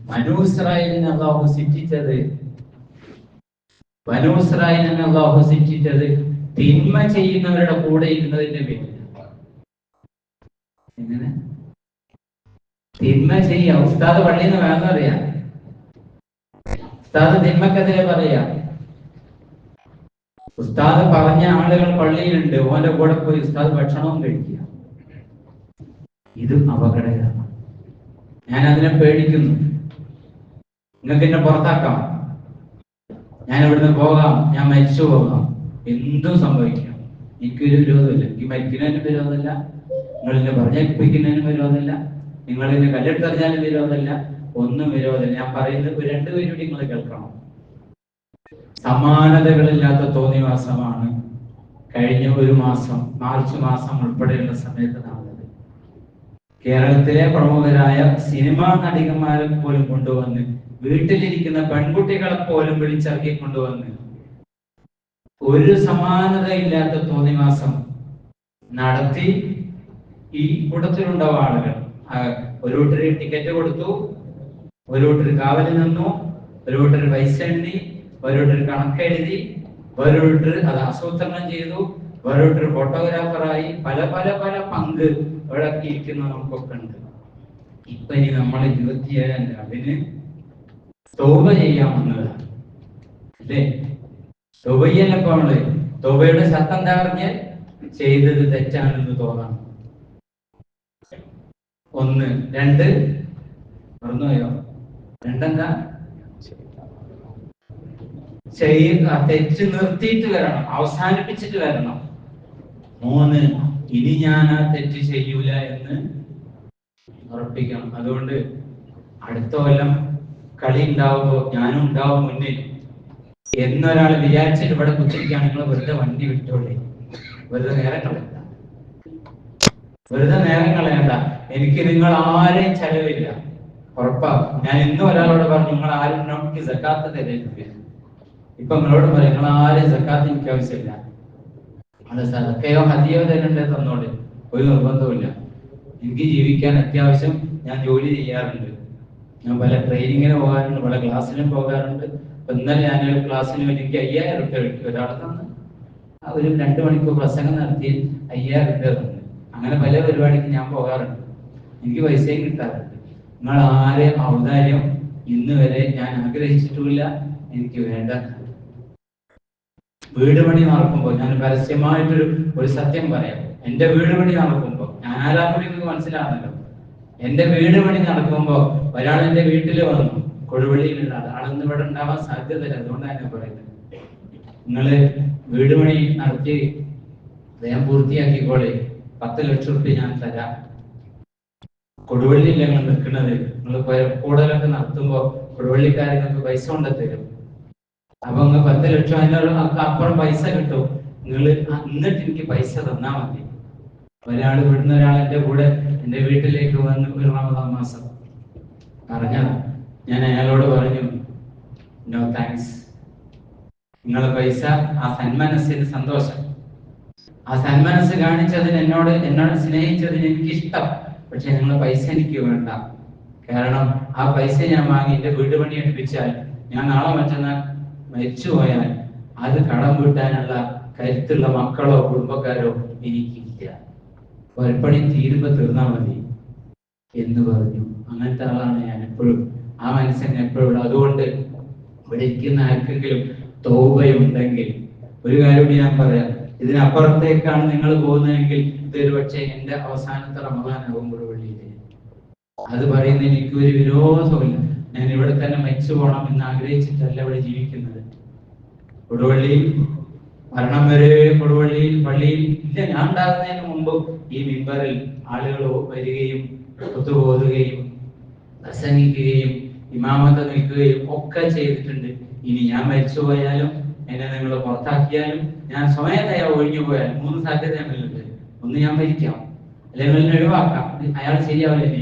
മനൂസ്രായിലിനെ അള്ളാഹു ശിക്ഷിച്ചത് മനൂസ്രായിലിനെ അള്ളാഹു തിന്മ ചെയ്യുന്നവരുടെ കൂടെ ഇരുന്നതിന്റെ പേരിൽ. എങ്ങനെ? തിന്മ ചെയ്യാം. ഉസ്താദ് പള്ളിയിൽ നിന്ന് വേണം അറിയാം ഉസ്താദ് തിന്മക്കെതിരെ പറയാം. ഉസ്താദ് പറഞ്ഞ ആളുകൾ പള്ളിയിലുണ്ട്. ഓന്റെ കൂടെ പോയി ഉസ്താദ് ഭക്ഷണവും കഴിക്കുക. ഇത് അപകടകരമാണ്. ഞാൻ അതിനെ പേടിക്കുന്നു. നിങ്ങൾക്ക് എന്നെ പുറത്താക്കാം. ഞാൻ ഇവിടുന്ന് പോകാം. ഞാൻ മരിച്ചു പോകാം. എന്തും സംഭവിക്കാം. എനിക്കൊരു വിരോധമില്ല. എനിക്ക് മരിക്കുന്നതിനും വിരോധമില്ല. നിങ്ങൾ എന്നെ പറഞ്ഞേൽപ്പിക്കുന്നതിനും വിരോധമില്ല. നിങ്ങൾ എന്നെ കല്ലെടുത്തറിഞ്ഞാലും വിരോധമില്ല. ഒന്നും വിരോധമില്ല. ഞാൻ പറയുന്നത് രണ്ടുപേരും നിങ്ങൾ കേൾക്കണം. സമാനതകളില്ലാത്ത തോന്നിവാസമാണ് കഴിഞ്ഞ ഒരു മാസം മാർച്ച് മാസം ഉൾപ്പെടെയുള്ള സമയത്ത് നടന്നത്. കേരളത്തിലെ പ്രമുഖരായ സിനിമാ നടികന്മാരെ പോലും കൊണ്ടുവന്ന് വീട്ടിലിരിക്കുന്ന പെൺകുട്ടികളെ പോലും വിളിച്ചിറക്കി കൊണ്ടുവന്ന് ഒരു സമാനതയില്ലാത്ത തോന്നിവാസം നടത്തി ഈ കൂട്ടത്തിലുണ്ടാവും ആളുകൾ. ഒരു വീട്ടിൽ ടിക്കറ്റ് കൊടുത്തു ഒരു വീട്ടിൽ കാവലിൽ നിന്നു ഒരു വീട്ടിൽ പൈസ എണ്ണി ഒരു വീട്ടിൽ കണക്കെഴുതി ഒരു വീട്ടിൽ അത് ആസൂത്രണം ചെയ്തു ഒരു വീട്ടിൽ ഫോട്ടോഗ്രാഫറായി പല പല പല പങ്ക് ഇവിടെ ഇരിക്കുന്ന നമുക്കൊക്കെ ഉണ്ട്. ഇപ്പൊ ഇനി നമ്മൾ ഇരുപത്തിയേഴാം അതിന് തോപ ചെയ്യാമെന്നത് അല്ലേ? തൊബയ്യല്ല ഇപ്പൊ നമ്മൾ ശബ്ദം എന്താ പറഞ്ഞ? ചെയ്തത് തെറ്റാണെന്ന് തോന്നാം ഒന്ന് രണ്ട്. മറന്നുപോയോ രണ്ടെന്താ? ചെയ്യുക തെറ്റ് നിർത്തിയിട്ട് വരണം. അവസാനിപ്പിച്ചിട്ട് വരണം. മൂന്ന് ഇനി ഞാൻ ആ തെറ്റ് ചെയ്യൂല എന്ന് ഉറപ്പിക്കണം. അതുകൊണ്ട് അടുത്ത കൊല്ലം കളി ഉണ്ടാവുമ്പോ ഞാനും ഉണ്ടാവും മുന്നിൽ എന്നൊരാൾ വിചാരിച്ചിട്ട് ഇവിടെ കുത്തിരിക്കുകയാണ്. നിങ്ങൾ വെറുതെ വണ്ടി വിട്ടോളേ. വെറുതെ നേരം കളയണ്ട. വെറുതെ നേരം കളയണ്ട. എനിക്ക് നിങ്ങൾ ആരെയും ചെലവില്ല. ഉറപ്പാ ഞാൻ ഇന്നും ഒരാളോട് പറഞ്ഞു നിങ്ങൾ ആരും നമുക്ക് സക്കാത്ത് തരുന്നില്ല ഇപ്പൊ നിങ്ങളോട് പറയും നിങ്ങൾ ആരും സക്കാത്ത് എനിക്ക് ആവശ്യമില്ല. അത് സദക്കയോ ഹതിയോ തരണ്ടേ തന്നോളി. ഒരു നിർബന്ധവുമില്ല. എനിക്ക് ജീവിക്കാൻ അത്യാവശ്യം ഞാൻ ജോലി ചെയ്യാറുണ്ട്. ഞാൻ പല ട്രെയിനിങ്ങിന് പോകാറുണ്ട് പല ക്ലാസ്സിനും പോകാറുണ്ട്. അപ്പൊ ഇന്നലെ ഞാൻ ഒരു ക്ലാസ്സിന് എനിക്ക് അയ്യായിരം റുപ്യ ഒരാൾ തന്ന് ഒരു രണ്ട് മണിക്കൂർ പ്രസംഗം നടത്തി അയ്യായിരം റുപ്യ തന്നു. അങ്ങനെ പല പരിപാടിക്ക് ഞാൻ പോകാറുണ്ട്. എനിക്ക് പൈസയും കിട്ടാറുണ്ട്. നിങ്ങൾ ആരെയും ഔദാര്യം ഇന്ന് വരെ ഞാൻ ആഗ്രഹിച്ചിട്ടുമില്ല. എനിക്ക് വേണ്ട. വീട് പണി നടക്കുമ്പോൾ ഞാൻ പരസ്യമായിട്ടൊരു ഒരു സത്യം പറയാം. എന്റെ വീട് പണി നടക്കുമ്പോൾ ഞാൻ നിങ്ങൾക്ക് മനസ്സിലാണല്ലോ എന്റെ വീട് പണി നടക്കുമ്പോ ഒരാൾ എന്റെ വീട്ടിൽ വന്നു. കൊടുവള്ളിയിലുള്ള ആൾ ആളൊന്നും ഇവിടെ ഉണ്ടാവാൻ സാധ്യതയില്ല. അതുകൊണ്ടാണ് ഞാൻ പറയുന്നത്. നിങ്ങൾ വീട് പണി നടത്തി വേഗം പൂർത്തിയാക്കിക്കോളെ. പത്ത് ലക്ഷം റുപ്യ ഞാൻ തരാം. കൊടുവള്ളിയില്ല നിങ്ങൾ നിൽക്കുന്നത്? നിങ്ങൾ കൂടുതലൊക്കെ നടത്തുമ്പോ കൊടുവള്ളിക്കാരെ നിങ്ങൾക്ക് പൈസ കൊണ്ട് തരും അപ്പൊ നിങ്ങൾ പത്ത് ലക്ഷം അതിനുള്ള അപ്പുറം പൈസ കിട്ടും. നിങ്ങൾ എന്നിട്ട് എനിക്ക് പൈസ തന്നാ മതി. ഒരാൾ ഇവിടുന്ന് ഒരാൾ എന്റെ കൂടെ എന്റെ വീട്ടിലേക്ക് വന്ന് ഒരു റമദാൻ മാസം. പറഞ്ഞ ഞാൻ അയാളോട് പറഞ്ഞു നോ താങ്ക്സ് നിങ്ങളെ പൈസ ആ സന്മനസ്സിന് സന്തോഷം. ആ സന്മനസ് കാണിച്ചതിന് എന്നോട് എന്നോട് സ്നേഹിച്ചതിന് എനിക്ക് ഇഷ്ടം പക്ഷെ നിങ്ങളെ പൈസ എനിക്ക് വേണ്ട. കാരണം ആ പൈസ ഞാൻ വാങ്ങി എന്റെ വീട് പണി എടുപ്പിച്ചാൽ ഞാൻ നാളെ മറ്റന്നാൾ മരിച്ചു പോയാൽ അത് കടം വീട്ടാനുള്ള കരുത്തുള്ള മക്കളോ കുടുംബക്കാരോ എനിക്കില്ല. ഒരപ്പണി തീരുമ്പോ തീർന്നാ മതി എന്ന് പറഞ്ഞു. അങ്ങനത്തെ ആളാണ് ഞാൻ എപ്പോഴും. ആ മനസ്സിന് എപ്പോഴും അതുകൊണ്ട് ഇവിടെ ഇരിക്കുന്ന ആർക്കെങ്കിലും തോവയുണ്ടെങ്കിൽ ഒരു കാര്യം ഞാൻ പറയാം. ഇതിനപ്പുറത്തേക്കാണ് നിങ്ങൾ പോകുന്നതെങ്കിൽ ഇതൊരു പക്ഷേ എന്റെ അവസാനത്തെ റമദാനാകും കൊടുവള്ളിയിൽ അത് പറയുന്ന എനിക്ക് ഒരു വിരോധമില്ല ഞാൻ ഇവിടെ തന്നെ മരിച്ചു പോകണം എന്ന് ആഗ്രഹിച്ചിട്ടല്ല ഇവിടെ ജീവിക്കുന്നത്. കൊടുവള്ളിയിൽ മരണം വരെ കൊടുവള്ളിയിൽ പള്ളിയിൽ. ഇല്ല ഞാൻ ഉണ്ടാകുന്നതിന് മുമ്പ് ഈ മിമ്പറിൽ ആളുകൾ വരികയും ഒത്തുപോകുകയും പ്രസംഗിക്കുകയും ഇമാമത്ത നിൽക്കുകയും ഒക്കെ ചെയ്തിട്ടുണ്ട്. ഇനി ഞാൻ മരിച്ചു പോയാലും എന്നെ നിങ്ങൾ പുറത്താക്കിയാലും ഞാൻ സ്വമേധയാ ഒഴിഞ്ഞു പോയാലും മൂന്ന് സാധ്യതയാണുള്ളത് ഒന്ന് ഞാൻ മരിക്കാം. അല്ലെങ്കിൽ എന്നെ ഒഴിവാക്കാം. അയാൾ ശരിയാവില്ല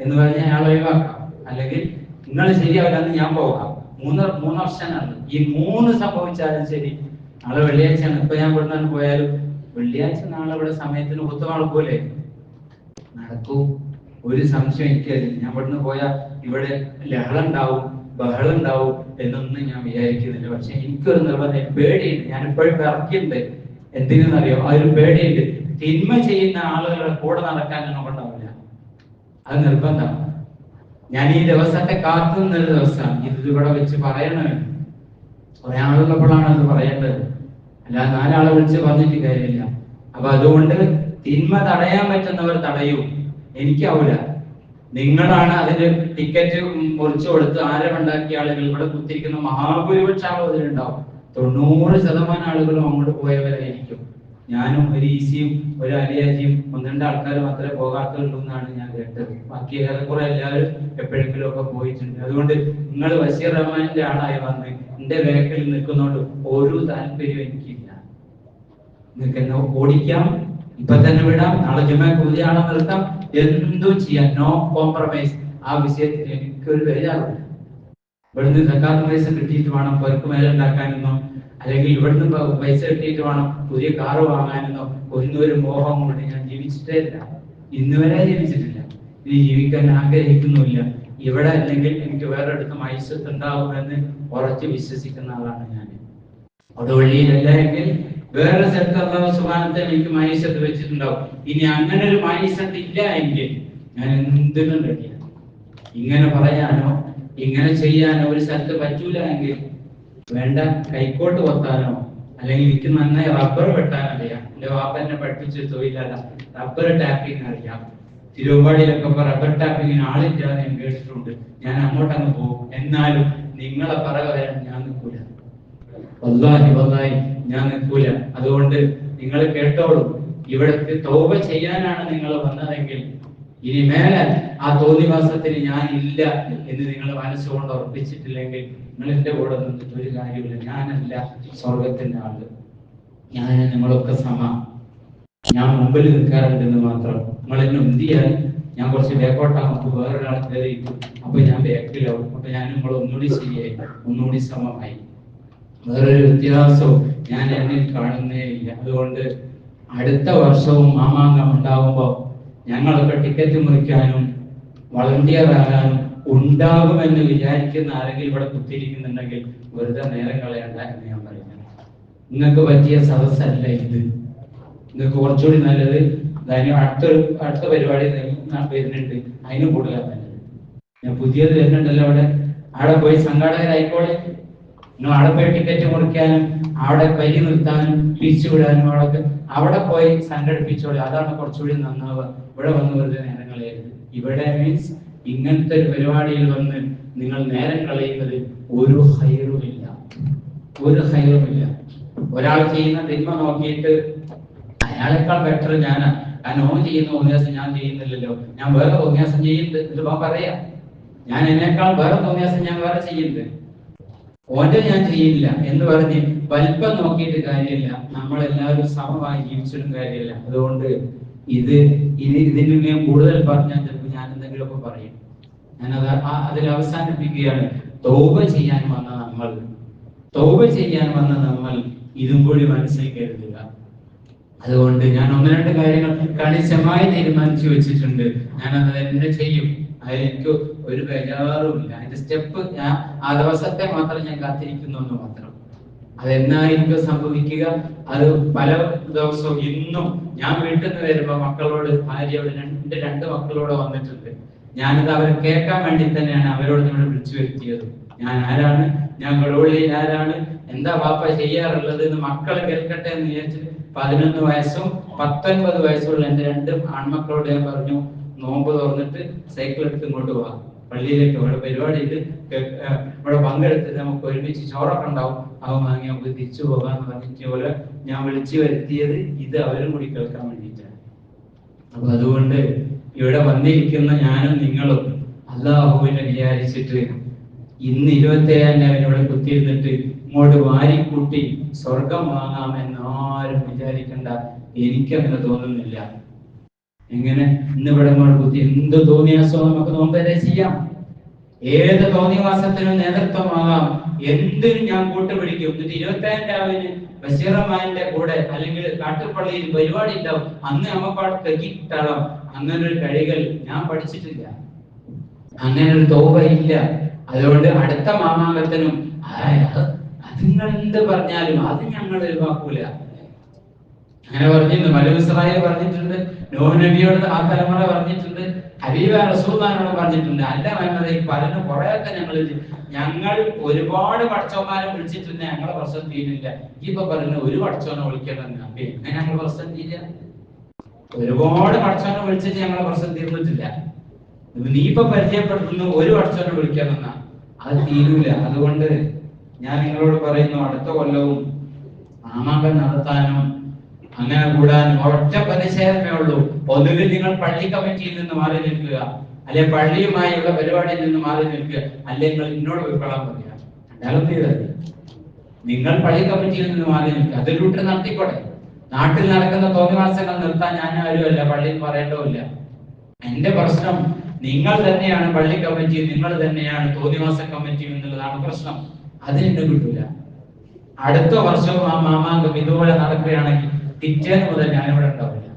എന്ന് പറഞ്ഞ് അയാൾ ഒഴിവാക്കാം. അല്ലെങ്കിൽ നിങ്ങൾ ശരിയാവില്ലെന്ന് ഞാൻ പോകാം. മൂന്ന് മൂന്ന് ഓപ്ഷനാണ്. ഈ മൂന്ന് സംഭവിച്ചാലും ശരി നാളെ വെള്ളിയാഴ്ചയാണ്. ഇപ്പൊ ഞാൻ ഇവിടെ നിന്ന് പോയാലും വെള്ളിയാഴ്ച നാളെ ഇവിടെ സമയത്തിന് ഒത്തു നടക്കൂലേ? നടക്കൂ. ഒരു സംശയം എനിക്ക് ഞാൻ ഇവിടുന്ന് പോയാൽ ഇവിടെ ലഹള ഉണ്ടാവും ബഹളം ഉണ്ടാവും എന്നൊന്നും ഞാൻ വിചാരിക്കുന്നില്ല. പക്ഷെ എനിക്കൊരു നിർബന്ധം. പേടിയുണ്ട്. ഞാൻ ഇപ്പോഴും ഇറക്കിയിട്ടുണ്ട് എന്തിനെന്നറിയോ? ഒരു പേടിയുണ്ട്. തിന്മ ചെയ്യുന്ന ആളുകളുടെ കൂടെ നടക്കാൻ ഞങ്ങൾ കൊണ്ടാവില്ല അത് നിർബന്ധമാണ്. ഞാൻ ഈ ദിവസത്തെ കാത്തു നിന്നൊരു ദിവസമാണ്. ഇത് ഇവിടെ വെച്ച് പറയണമേ കുറെ ആളുള്ളപ്പോഴാണ് അത് പറയേണ്ടത്. അല്ലാതെ നാലാളെ വിളിച്ച് പറഞ്ഞിട്ട് കാര്യമില്ല. അപ്പൊ അതുകൊണ്ട് തിന്മ തടയാൻ പറ്റുന്നവർ തടയൂ. എനിക്കാവൂല നിങ്ങളാണ് അതിന് ടിക്കറ്റ് മുറിച്ചു കൊടുത്ത് ആരമുണ്ടാക്കിയ ആളുകൾ. ഇവിടെ കുത്തിരിക്കുന്ന മഹാഭൂരിപക്ഷ ആളുകൾ അതിലുണ്ടാവും തൊണ്ണൂറ് ശതമാനം ആളുകളും അങ്ങോട്ട് പോയവരായിരിക്കും. ഞാനും ഒരു ഈസിയും ഒരു അലിയാജിയും ഒന്ന് രണ്ട് ആൾക്കാർ മാത്രമേ പോകാത്തുള്ളൂ എന്നാണ് ഞാൻ കേട്ടത്. ബാക്കി ഏറെക്കുറെ എല്ലാവരും എപ്പോഴെങ്കിലും ഒക്കെ പോയിട്ടുണ്ട്. അതുകൊണ്ട് നിങ്ങൾ ബഷീർ റഹ്മാന്റെ ആളായി വന്ന് എന്റെ വേക്കിൽ നിൽക്കുന്നോണ്ട് ഒരു താല്പര്യവും എനിക്കില്ല. നിങ്ങൾക്ക് എന്നെ ഓടിക്കാം ഇപ്പൊ തന്നെ വിടാം നാളെ ജുമ പുതിയ ആളെ നിർത്താം. എന്തും ചെയ്യാം. നോ കോംപ്രമൈസ് ആ വിഷയത്തിൽ എനിക്കൊരു ബേജാറില്ല ഇവിടുന്ന് സക്കാത്ത് പൈസ കിട്ടിയിട്ട് വേണം പെർക്ക് മേലുണ്ടാക്കാനെന്നോ അല്ലെങ്കിൽ ഇവിടുന്ന് പൈസ കിട്ടിയിട്ട് വേണം പുതിയ കാറ് വാങ്ങാനെന്നോ ഒരു മോഹം കൊണ്ട് ഞാൻ ജീവിച്ചിട്ടേ ഇല്ല ഇന്ന് വരെ ജീവിച്ചിട്ടില്ല. ഇനി ജീവിക്കാൻ ആഗ്രഹിക്കുന്നുമില്ല. ഇവിടെ അല്ലെങ്കിൽ എനിക്ക് വേറെ അടുത്ത് മൈസത്ത് എന്ന് ഉറച്ച് വിശ്വസിക്കുന്ന ആളാണ് ഞാൻ. കൊടുവള്ളിയിലല്ല എങ്കിൽ വേറെ സ്ഥലത്ത് അള്ളാഹു സുബാനത്തെ എനിക്ക് മൈസത്ത് വെച്ചിട്ടുണ്ടാവും. ഇനി അങ്ങനെ ഒരു മൈസത്ത് ഇല്ല എങ്കിൽ ഞാൻ എന്തിനും റെഡിയാണ്. ഇങ്ങനെ പറയാനോ ഇങ്ങനെ ചെയ്യാൻ ഒരു സ്ഥലത്ത് പറ്റൂല എങ്കിൽ വേണ്ട കൈക്കോട്ട് കൊത്താനോ അല്ലെങ്കിൽ എനിക്ക് നന്നായി റബ്ബർ വെട്ടാൻ അറിയാം. എന്റെ വാപ്പ എന്നെ പഠിപ്പിച്ച തൊഴിലല്ല റബ്ബർ ടാപ്പിംഗ് അറിയാം. തിരുവമ്പാടിയിലൊക്കെ ഇപ്പൊ റബ്ബർ ടാപ്പിങ്ങിന് ആളില്ലാതെ ഞാൻ കേട്ടിട്ടുണ്ട്. ഞാൻ അങ്ങോട്ടങ്ങ് പോകും. എന്നാലും നിങ്ങളെ പറക വരാൻ ഞാൻ നിൽക്കൂല. വല്ലാഹി വല്ലാഹി ഞാൻ നിൽക്കൂല. അതുകൊണ്ട് നിങ്ങൾ കേട്ടോളൂ ഇവിടേക്ക് തോപ ചെയ്യാനാണ് നിങ്ങൾ വന്നതെങ്കിൽ ഇനി മേലെ ആ തോന്നിവാസത്തിന് ഞാൻ ഇല്ല എന്ന് നിങ്ങൾ മനസ്സുകൊണ്ട് ഉറപ്പിച്ചിട്ടില്ലെങ്കിൽ നിങ്ങൾ എന്റെ കൂടെ നിന്നിട്ട് ഒരു കാര്യമില്ല ഞാനല്ല സ്വർഗത്തിന്റെ ആൾ. ഞാൻ നിങ്ങളൊക്കെ സമ. ഞാൻ മുമ്പിൽ നിൽക്കാറുണ്ടെന്ന് മാത്രം. നിങ്ങൾ എന്നെ ഉന്തിയാൽ ഞാൻ കുറച്ച് ബേക്കോട്ടാകുമ്പോൾ വേറൊരാൾ കയറിയിട്ടു അപ്പൊ ഞാൻ ബേക്കിലാവും അപ്പൊ ഞാൻ നിങ്ങൾ ഒന്നുകൂടി ചെയ്യേ ഒന്നുകൂടി സമമായി. വേറൊരു വ്യത്യാസവും ഞാൻ എന്നിൽ കാണുന്നേ ഇല്ല. അതുകൊണ്ട് അടുത്ത വർഷവും മാമാങ്കം ഉണ്ടാകുമ്പോൾ ഞങ്ങളൊക്കെ ടിക്കറ്റ് മുറിക്കാനും വളണ്ടിയർ ആകാനും ഉണ്ടാകുമെന്ന് വിചാരിക്കുന്ന ആരെങ്കിലും ഇവിടെ കുത്തിയിരിക്കുന്നുണ്ടെങ്കിൽ വെറുതെ നേരം കളയണ്ട എന്ന് ഞാൻ പറയുന്നത് നിങ്ങൾക്ക് പറ്റിയ സദസ്സല്ല ഇത്. നിങ്ങൾക്ക് കുറച്ചുകൂടി നല്ലത് അതിന് അടുത്തൊരു അടുത്ത പരിപാടി വരുന്നുണ്ട്. അതിനും കൂടുതലാ നല്ലത്. ഞാൻ പുതിയത് വരുന്നുണ്ടല്ലോ അവിടെ. അവിടെ പോയി സംഘാടകരായിക്കോളെ. നിങ്ങൾ അവിടെ പോയി ടിക്കറ്റ് മുറിക്കാനും അവിടെ പരി നിർത്താനും പിരിച്ചുവിടാനും അവിടെ അവിടെ പോയി സംഘടിപ്പിച്ചോളി. അതാണ് കുറച്ചുകൂടി നന്നാവുക. ഇവിടെ വന്ന് വെറുതെ നേരം കളയരുത്. ഇവിടെ മീൻസ് ഇങ്ങനത്തെ ഒരു പരിപാടിയിൽ വന്ന് നിങ്ങൾ നേരം കളയുന്നത് ഒരു ഹൈറുമില്ല. ഒരു ഹൈറുമില്ല. ഒരാൾ ചെയ്യുന്ന തിന്മ നോക്കിയിട്ട് അയാളെക്കാൾ ബെറ്റർ ഞാൻ ഞാൻ ഓൻ ചെയ്യുന്ന ഉപന്യാസം ഞാൻ ചെയ്യുന്നില്ലല്ലോ. ഞാൻ വേറെ ഉപന്യാസം ചെയ്യുന്നുണ്ട്. ഇത് പറയാ ഞാൻ എന്നെക്കാൾ വേറെ ഉപന്യാസം ഞാൻ വേറെ ചെയ്യുന്നുണ്ട്. ഓന്റെ ഞാൻ ചെയ്യില്ല എന്ന് പറഞ്ഞ് വലിപ്പം നോക്കിയിട്ട് കാര്യമില്ല. നമ്മളെല്ലാവരും സമമായി ജീവിച്ചിട്ടും കാര്യമില്ല. അതുകൊണ്ട് ഇത് ഇത് ഇതിന് കൂടുതൽ പറഞ്ഞാൽ ചിലപ്പോൾ ഞാൻ എന്തെങ്കിലുമൊക്കെ പറയും. ഞാൻ അത് അതിൽ അവസാനിപ്പിക്കുകയാണ്. തൗബ ചെയ്യാൻ വന്ന നമ്മൾ. തൗബ ചെയ്യാൻ വന്ന നമ്മൾ ഇതും കൂടി മനസ്സിൽ കരുതുക. അതുകൊണ്ട് ഞാൻ ഒന്ന് രണ്ട് കാര്യങ്ങൾ കണിശമായി തീരുമാനിച്ചു വെച്ചിട്ടുണ്ട്. ഞാൻ അത് തന്നെ ചെയ്യും. അതിലെനിക്ക് ഒരു ഒരു ബേജാറുമില്ല അതിന്റെ സ്റ്റെപ്പ് ഞാൻ ആ ദിവസത്തെ മാത്രം ഞാൻ കാത്തിരിക്കുന്നു എന്ന് മാത്രം. അതെന്നായിരിക്കും സംഭവിക്കുക? അത് പല ദിവസവും ഇന്നും ഞാൻ വീട്ടിൽ നിന്ന് വരുമ്പോ മക്കളോട് ഭാര്യയോട് രണ്ട് രണ്ട് മക്കളോട് വന്നിട്ടുണ്ട്. ഞാനത് അവരെ കേൾക്കാൻ വേണ്ടി തന്നെയാണ് അവരോട് നിങ്ങൾ വിളിച്ചു വരുത്തിയത്. ഞാൻ ആരാണ്? ഞാൻ കൊടുവള്ളിയിൽ ആരാണ്? എന്താ വാപ്പ ചെയ്യാറുള്ളത് എന്ന് മക്കൾ കേൾക്കട്ടെ എന്ന് വിചാരിച്ചിട്ട് പതിനൊന്ന് വയസ്സും പത്തൊൻപത് വയസ്സുള്ള എന്റെ രണ്ട് ആൺമക്കളോട് ഞാൻ പറഞ്ഞു നോമ്പ് തുറന്നിട്ട് സൈക്കിൾ എടുത്ത് ഇങ്ങോട്ട് പോവാം പള്ളിയിലേക്ക് ഇവിടെ പരിപാടിയിൽ ഇവിടെ പങ്കെടുത്ത് നമുക്ക് ഒരുമിച്ച് ചോറൊക്കെ ഉണ്ടാവും. അവ വാങ്ങി നമുക്ക് തിരിച്ചു പോകാന്ന് പറഞ്ഞിട്ട് ഞാൻ വിളിച്ചു വരുത്തിയത് ഇത് അവരും കൂടി കേൾക്കാൻ വേണ്ടിയിട്ടാണ്. അപ്പൊ അതുകൊണ്ട് ഇവിടെ വന്നിരിക്കുന്ന ഞാനും നിങ്ങളും അള്ളാഹുവിനെ വിചാരിച്ചിട്ട് ഇന്ന് ഇരുപത്തി ഏഴാം ഇവിടെ കുത്തിയിരുന്നിട്ട് ഇങ്ങോട്ട് വാരിക്കൂട്ടി സ്വർഗം വാങ്ങാമെന്ന് ആരും വിചാരിക്കണ്ട. എനിക്കങ്ങനെ തോന്നുന്നില്ല. എങ്ങനെ? ഇന്ന് ഇവിടെ കുത്തി എന്ത് തോന്നിയാസോ നമുക്ക് നോമ്പരെ ചെയ്യാം. ഏത് തോന്നിവാസത്തിനും നേതൃത്വമാകാം. എന്തിനും ഞാൻ കൂട്ടുപിടിക്കും. എന്നിട്ട് ഇരുപത്തി ഏഴാം രാവിലെ ബഷീറമ്മാന്റെ കൂടെ അല്ലെങ്കിൽ കാട്ടുപള്ളിയിൽ പരിപാടി ഉണ്ടാവും. അന്ന് അമ്മപ്പാട് കെട്ടിട്ടാളാം അങ്ങനെ ഒരു കഴികൾ ഞാൻ പഠിച്ചിട്ടില്ല. അങ്ങനെ ഒരു ഇല്ല അതുകൊണ്ട് അടുത്ത മാമാങ്കത്തിനും "ആയ്, അത് അത് നിങ്ങൾ എന്ത് പറഞ്ഞാലും അത് ഞങ്ങൾ ഒഴിവാക്കൂല. അങ്ങനെ പറഞ്ഞിട്ടുണ്ട്. മലബിസ്രായി പറഞ്ഞിട്ടുണ്ട്. നോഹ് നബിയോട് ആ തലമുറ പറഞ്ഞിട്ടുണ്ട്. ഹബീബ റസൂദാനോട് പറഞ്ഞിട്ടുണ്ട്. അല്ല മഹമ്മദ് പലരും കുറെയൊക്കെ ഞങ്ങൾ ഞങ്ങൾ ഒരുപാട് പടച്ചോന്മാരെ വിളിച്ചിട്ടുണ്ട്. ഞങ്ങളെ പ്രശ്നം തീരില്ല ഇപ്പൊ പറഞ്ഞു ഒരു പടച്ചോനെ വിളിക്കണം അപ്പൊ എങ്ങനെ ഞങ്ങൾ പ്രശ്നം തീരില്ല ഒരുപാട് പടച്ചോനെ വിളിച്ചിട്ട് ഞങ്ങളെ പ്രശ്നം തീർന്നിട്ടില്ല. നീ ഇപ്പൊ പരിചയപ്പെടുത്തുന്നു ഒരു പടച്ചോനെ വിളിക്കാമെന്ന. അത് തീരൂല. അതുകൊണ്ട് ഞാൻ നിങ്ങളോട് പറയുന്നു അടുത്ത കൊല്ലവും നാമാങ്കൻ നടത്താനും അങ്ങനെ കൂടാനും ഒറ്റ പ്രതിഷേധമേ ഉള്ളൂ. ഒന്നുകിൽ നിങ്ങൾ പള്ളി കമ്മിറ്റിയിൽ നിന്ന് മാറി നിൽക്കുക. അല്ലെ പള്ളിയുമായുള്ള പരിപാടിയിൽ നിന്ന് മാറി നിൽക്കുക. അല്ലെങ്കിൽ എന്നോട് ഉൾക്കൊള്ളാൻ പറയുക രണ്ടാമത് നിങ്ങൾ പള്ളി കമ്മിറ്റിയിൽ നിന്ന് മാറി നിൽക്കുക. അതിലൂട്ട് നടത്തിക്കോട്ടെ. നാട്ടിൽ നടക്കുന്ന തോന്നിവാസങ്ങൾ നിർത്താൻ ഞാൻ ആരുമല്ല പള്ളിയിൽ പറയേണ്ടതില്ല എന്റെ പ്രശ്നം നിങ്ങൾ തന്നെയാണ് പള്ളി കമ്മിറ്റി നിങ്ങൾ തന്നെയാണ് തോന്നിവാസ കമ്മിറ്റി എന്നുള്ളതാണ് പ്രശ്നം. അതിന് കിട്ടൂല അടുത്ത വർഷവും ആ മാമാങ്കം ഇതുപോലെ നടക്കുകയാണെങ്കിൽ പിറ്റേന്ന് മുതൽ ഞാൻ ഇവിടെ ഉണ്ടാവില്ല.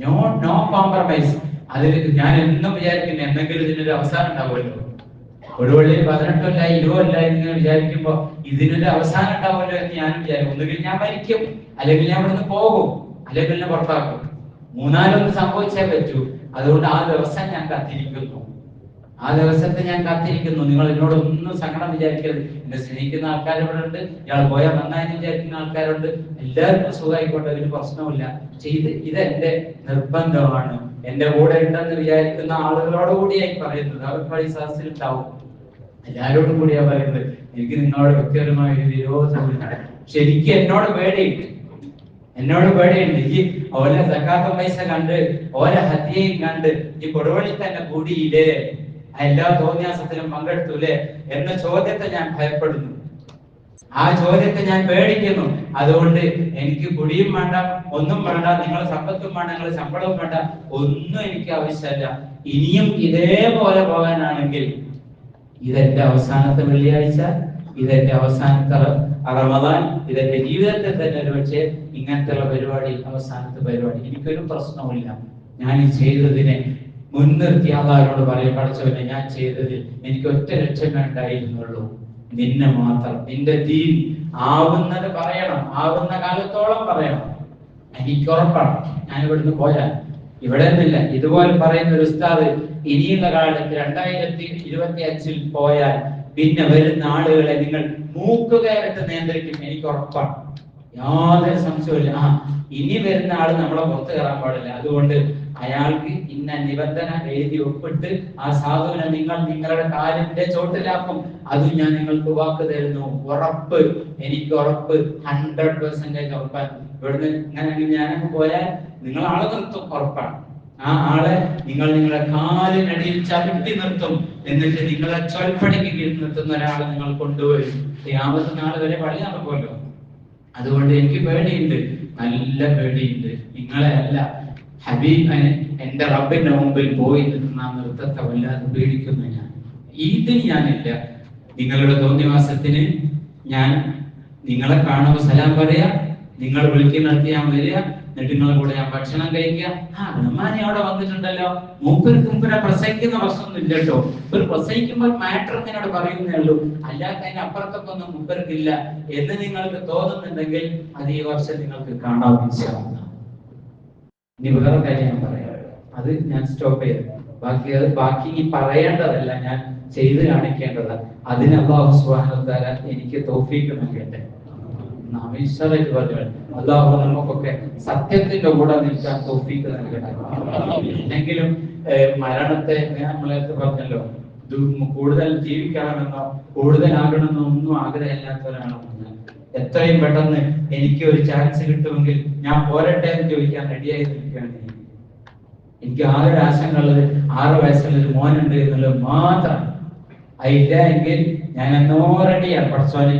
നോ നോ കോംപ്രമൈസ് അതിൽ ഞാൻ എന്നും വിചാരിക്കുന്നു എന്തെങ്കിലും ഇതിനൊരു അവസാനം ഉണ്ടാവുമല്ലോ. ഒരു പള്ളിയിൽ പതിനെട്ടല്ല ഇരുപല്ല എന്ന് വിചാരിക്കുമ്പോ ഇതിനൊരു അവസാനം ഉണ്ടാവുമല്ലോ എന്ന് ഞാൻ വിചാരിക്കും. ഒന്നുകിൽ ഞാൻ മരിക്കും അല്ലെങ്കിൽ ഞാൻ ഇവിടുന്ന് പോകും അല്ലെങ്കിൽ പുറത്താക്കും. മൂന്നാലൊന്ന് സംഭവിച്ചേ പറ്റൂ. അതുകൊണ്ട് ആ ദിവസം ഞാൻ കാത്തിരിക്കുന്നു. ആ ദിവസത്തെ ഞാൻ കാത്തിരിക്കുന്നു. നിങ്ങൾ എന്നോട് ഒന്നും സങ്കടം വിചാരിക്കരുത്. എന്നെ സ്നേഹിക്കുന്ന ഉണ്ട്. ഇയാൾ പോയാൽ നന്നായി വിചാരിക്കുന്ന ആൾക്കാരുണ്ട്. എല്ലാവർക്കും സുഖമായിക്കോട്ടെ ഒരു പ്രശ്നവുമില്ല. പക്ഷെ ഇത് എന്റെ നിർബന്ധമാണ്. എന്റെ കൂടെ ഉണ്ടെന്ന് വിചാരിക്കുന്ന ആളുകളോടുകൂടിയായി പറയുന്നത്. അവർക്ക് വഴി സദസ്സിലുണ്ടാവും എല്ലാരോടും കൂടിയാ പറയുന്നത്. എനിക്ക് നിങ്ങളോട് വ്യക്തിപരമായ ഒരു വിരോധമില്ല ശരിക്കും എന്നോട് പേടിയുണ്ട്. എന്നോട് പേടിയുണ്ട്. ഈ ഓലെ സക്കാത്ത പൈസ കണ്ട് ഓലെ ഹത്യയും കണ്ട് ഈ കൊടുവള്ളി തന്നെ കൂടിയില്ലേ? എല്ലാ ധോന്യാസത്തിലും പങ്കെടുത്തു അല്ലേ എന്ന ചോദ്യത്തെ ഞാൻ ഭയപ്പെടുന്നു. ആ ചോദ്യത്തെ ഞാൻ പേടിക്കുന്നു. അതുകൊണ്ട് എനിക്ക് കുടിയും വേണ്ട ഒന്നും വേണ്ട നിങ്ങൾ സമ്പത്തും വേണ്ട നിങ്ങൾ ശമ്പളവും വേണ്ട ഒന്നും എനിക്ക് ആവശ്യമല്ല. ഇനിയും ഇതേപോലെ പോകാനാണെങ്കിൽ ഇതെന്റെ അവസാനത്തെ വെള്ളിയാഴ്ച ഇതെന്റെ അവസാനത്തെ അറമതാൻ ഇതെന്റെ ജീവിതത്തിൽ തന്നെ ഒരു പക്ഷേ ഇങ്ങനത്തെ പരിപാടി അവസാനത്തെ പരിപാടി എനിക്കൊരു പ്രശ്നവുമില്ല. ഞാൻ ഈ ചെയ്തതിനെ മുൻനിർത്തി അള്ളാഹിനോട് പറയും പഠിച്ചവനെ ഞാൻ ചെയ്തതിൽ എനിക്ക് ഒറ്റ ലക്ഷ്യമേ ഉണ്ടായിരുന്നുള്ളൂ. നിന്നെ മാത്രം. നിന്റെ ദീൻ ആവുന്നത് പറയണം. ആവുന്ന കാലത്തോളം പറയണം. എനിക്ക് ഉറപ്പാണ്. ഞാൻ ഇവിടുന്ന് പോയാൽ ഇവിടെ നിന്നില്ല. ഇതുപോലെ പറയുന്ന ഒരു ഉസ്താദ് ഇനിയുള്ള കാലത്ത് രണ്ടായിരത്തി ഇരുപത്തി അഞ്ചിൽ പോയാൽ പിന്നെ വരുന്ന ആളുകളെ നിങ്ങൾ മൂക്കുകയറിട്ട് നിയന്ത്രിക്കും. എനിക്ക് ഉറപ്പാണ്. യാതൊരു സംശയമില്ല ആ ഇനി വരുന്ന ആൾ നമ്മളെ പുറത്ത് കയറാൻ പാടില്ല. അതുകൊണ്ട് അയാൾക്ക് ഇന്ന നിബന്ധന എഴുതി ഒപ്പിട്ട് ആ സാധുവിനെ നിങ്ങൾ നിങ്ങളുടെ കാലിന്റെ ചോട്ടിലാക്കും. അതും ഞാൻ നിങ്ങൾക്ക് വാക്ക് തരുന്നു. ഉറപ്പ്. എനിക്ക് ഉറപ്പ്. ഹൺഡ്രഡ് പെർസെന്റേജ് ഉറപ്പാണ്. ഇവിടുന്ന് ഇങ്ങനെ ഞാനൊക്കെ പോയാൽ നിങ്ങൾ ആളെ നിർത്തും ഉറപ്പാണ്. ആ ആളെ നിങ്ങൾ നിങ്ങളുടെ കാലിനടിയിൽ ചവിട്ടി നിർത്തും. എന്നിട്ട് നിങ്ങളെ ചൊൽപ്പടിക്ക് കീഴിൽ നിർത്തുന്ന ഒരാളെ നിങ്ങൾ കൊണ്ടുപോയി യാമത്ത് നാൾ വരെ പണി നടക്കുമല്ലോ. അതുകൊണ്ട് എനിക്ക് പേടിയുണ്ട്. നല്ല പേടിയുണ്ട്. നിങ്ങളെ അല്ല. ഹബീബ് എന്റെ റബ്ബിന്റെ മുമ്പിൽ പോയി നിൽക്കുന്ന നൃത്തത്തെ വല്ലാതെ പേടിക്കുന്നു ഞാൻ. ഇതിന് ഞാനില്ല. നിങ്ങളുടെ തോന്നിവാസത്തിന് ഞാൻ നിങ്ങളെ കാണുമ്പോൾ സലാം പറയാ നിങ്ങൾ വിളിക്കുന്നിടത്ത് ഞാൻ വരിക എന്നിട്ട് നിങ്ങളെ കൂടെ ഞാൻ ഭക്ഷണം കഴിക്കുക. ആ അവിടെ വന്നിട്ടുണ്ടല്ലോ. മൂപ്പര് മുമ്പിനെ പ്രസംഗിക്കുന്ന പ്രശ്നമൊന്നും ഇല്ല കേട്ടോ. ഒരു പ്രസംഗിക്കുമ്പോൾ മാറ്റർ എന്നോട് പറയുന്നേ ഉള്ളൂ. അല്ലാത്ത അതിന് അപ്പുറത്തൊക്കെ ഒന്നും മുമ്പർക്കില്ല എന്ന് നിങ്ങൾക്ക് തോന്നുന്നുണ്ടെങ്കിൽ അത് ഈ വർഷം നിങ്ങൾക്ക് കാണാൻ. ഇനി വേറെ കാര്യം ഞാൻ പറയാം. അത് ഞാൻ സ്റ്റോപ്പ് ചെയ്തു. ബാക്കി അത് ബാക്കി ഈ പറയേണ്ടതല്ല ഞാൻ ചെയ്ത് കാണിക്കേണ്ടത്. അതിന് അള്ളാഹു സുബ്ഹാനഹു തആല എനിക്ക് തൗഫീഖ് നൽകട്ടെ. അള്ളാഹു നമുക്കൊക്കെ സത്യത്തിന്റെ കൂടെ നിൽക്കാൻ തോഫീക്ക് നൽകട്ടെ. എങ്കിലും മരണത്തെ നമ്മളെ പറഞ്ഞല്ലോ. കൂടുതൽ ജീവിക്കണമെന്നോ കൂടുതലാകണമെന്നോ ഒന്നും ആഗ്രഹമില്ലാത്തവരാണോ ഞാൻ. എത്രയും പെട്ടെന്ന് എനിക്ക് ഒരു ചാൻസ് കിട്ടുമെങ്കിൽ ഞാൻ പോരട്ടെ എന്ന് ചോദിക്കാൻ റെഡിയായി നിൽക്കുകയാണ്. എനിക്ക് ആകെ ആശങ്കയുള്ളത് ആറ് വയസ്സുള്ള ഒരു മോനുണ്ട് എന്നുള്ളത് മാത്രം. അതില്ല എങ്കിൽ ഞാൻ എന്നോ റെഡിയാണ് പഠിച്ചോനെ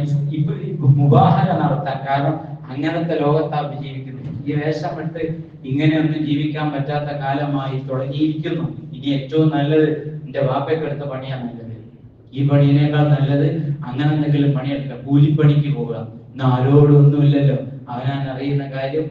മുബാഹന നടത്താൻ കാരണം അങ്ങനത്തെ ലോകത്താ ജീവിക്കുന്നത്. ഈ വേഷമിട്ട് ഇങ്ങനെയൊന്നും ജീവിക്കാൻ പറ്റാത്ത കാലമായി തുടങ്ങിയിരിക്കുന്നു. ഇനി ഏറ്റവും നല്ലത് എന്റെ വാപ്പയ്ക്ക് എടുത്ത പണിയാണ് നല്ലത്. ഈ പണിയേക്കാൾ നല്ലത് അങ്ങനെ എന്തെങ്കിലും പണിയെടുക്കുക കൂലിപ്പണിക്ക് പോവുക ഇന്ന് ആരോടും അവനാൻ അറിയുന്ന കാര്യം.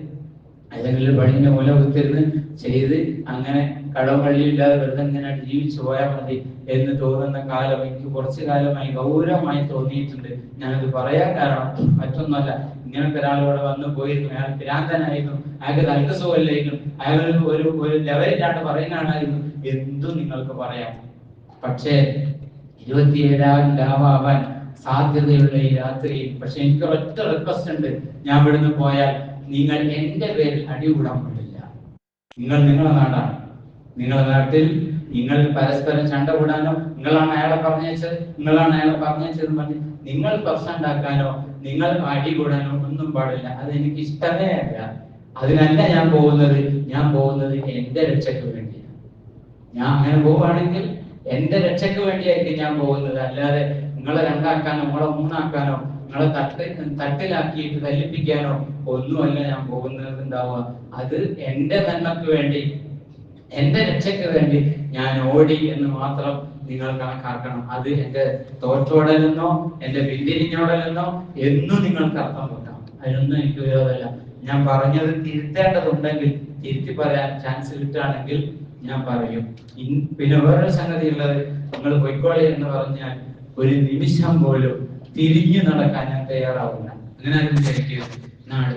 അല്ലെങ്കിൽ പണിന്റെ മൂല കുത്തിരുന്ന് ചെയ്ത് അങ്ങനെ കടവും പള്ളിയില്ലാതെ വെറുതെ ഇങ്ങനെ ജീവിച്ചു പോയാൽ മതി എന്ന് തോന്നുന്ന കാലം എനിക്ക് കുറച്ചു കാലമായി ഗൗരവമായി തോന്നിയിട്ടുണ്ട്. ഞാനത് പറയാൻ കാരണം മറ്റൊന്നല്ല ഇങ്ങനത്തെ ഒരാൾ ഇവിടെ വന്നു പോയിരുന്നു. അയാൾ ഭ്രാന്തനായിരുന്നു. അയാൾക്ക് നല്ല സുഖമില്ലായിരുന്നു. അയാൾ ഒരു- ഒരു ലെവലില്ലാണ്ട് പറയുന്നതാണായിരുന്നു എന്തും നിങ്ങൾക്ക് പറയാം. പക്ഷേ ഇരുപത്തിയേഴാം രാവാൻ സാധ്യതയുള്ള ഈ രാത്രിയിൽ. പക്ഷെ എനിക്ക് ഒറ്റ റിക്വസ്റ്റ് ഉണ്ട്. ഞാൻ ഇവിടുന്ന് പോയാൽ നിങ്ങൾ എന്റെ പേരിൽ അടികൂടാൻ പാടില്ല. നിങ്ങൾ നിങ്ങളുടെ നാടാണ്. നിങ്ങളുടെ നാട്ടിൽ നിങ്ങൾ പരസ്പരം ചണ്ട കൂടാനോ നിങ്ങളാണ് അയാളെ പറഞ്ഞയച്ചത് നിങ്ങളാണ് അയാളെ പറഞ്ഞയച്ചത് പറഞ്ഞ് നിങ്ങൾ പ്രശ്നം ഉണ്ടാക്കാനോ നിങ്ങൾ അടി കൂടാനോ ഒന്നും പാടില്ല. അത് എനിക്ക് ഇഷ്ടമേ അല്ല. അതിനല്ല ഞാൻ പോകുന്നത്. ഞാൻ പോകുന്നത് എന്റെ രക്ഷയ്ക്ക് വേണ്ടിയാണ്. ഞാൻ അങ്ങനെ പോവുകയാണെങ്കിൽ എന്റെ രക്ഷയ്ക്ക് വേണ്ടിയായിരിക്കും ഞാൻ പോകുന്നത്. അല്ലാതെ നിങ്ങളെ രണ്ടാക്കാനോ നിങ്ങളെ മൂന്നാക്കാനോ നിങ്ങളെ തട്ട് തട്ടിലാക്കിയിട്ട് തല്ലിപ്പിക്കാനോ ഒന്നുമല്ല ഞാൻ പോകുന്നത് ഉണ്ടാവുക. അത് എന്റെ നന്മക്ക് വേണ്ടി എന്റെ രക്ഷയ്ക്ക് വേണ്ടി ഞാൻ ഓടി എന്ന് മാത്രം നിങ്ങൾ കണക്കാക്കണം. അത് തോറ്റോടലെന്നോ എന്റെ പിന്തിരിഞ്ഞോടലെന്നോ എന്നും നിങ്ങൾക്ക് അർത്ഥം വെക്കാം. അതിനൊന്നും എനിക്ക് വിരോധമല്ല. ഞാൻ പറഞ്ഞത് തിരുത്തേണ്ടതുണ്ടെങ്കിൽ തിരുത്തി പറയാൻ ചാൻസ് കിട്ടുകയാണെങ്കിൽ ഞാൻ പറയും. പിന്നെ വേറൊരു സംഗതി ഉള്ളത് നിങ്ങൾ പൊയ്ക്കോളി എന്ന് പറഞ്ഞാൽ ഒരു നിമിഷം പോലും തിരിഞ്ഞു നടക്കാൻ ഞാൻ തയ്യാറാവില്ല അങ്ങനെ ആരും വിചാരിക്കരുത്. നാട്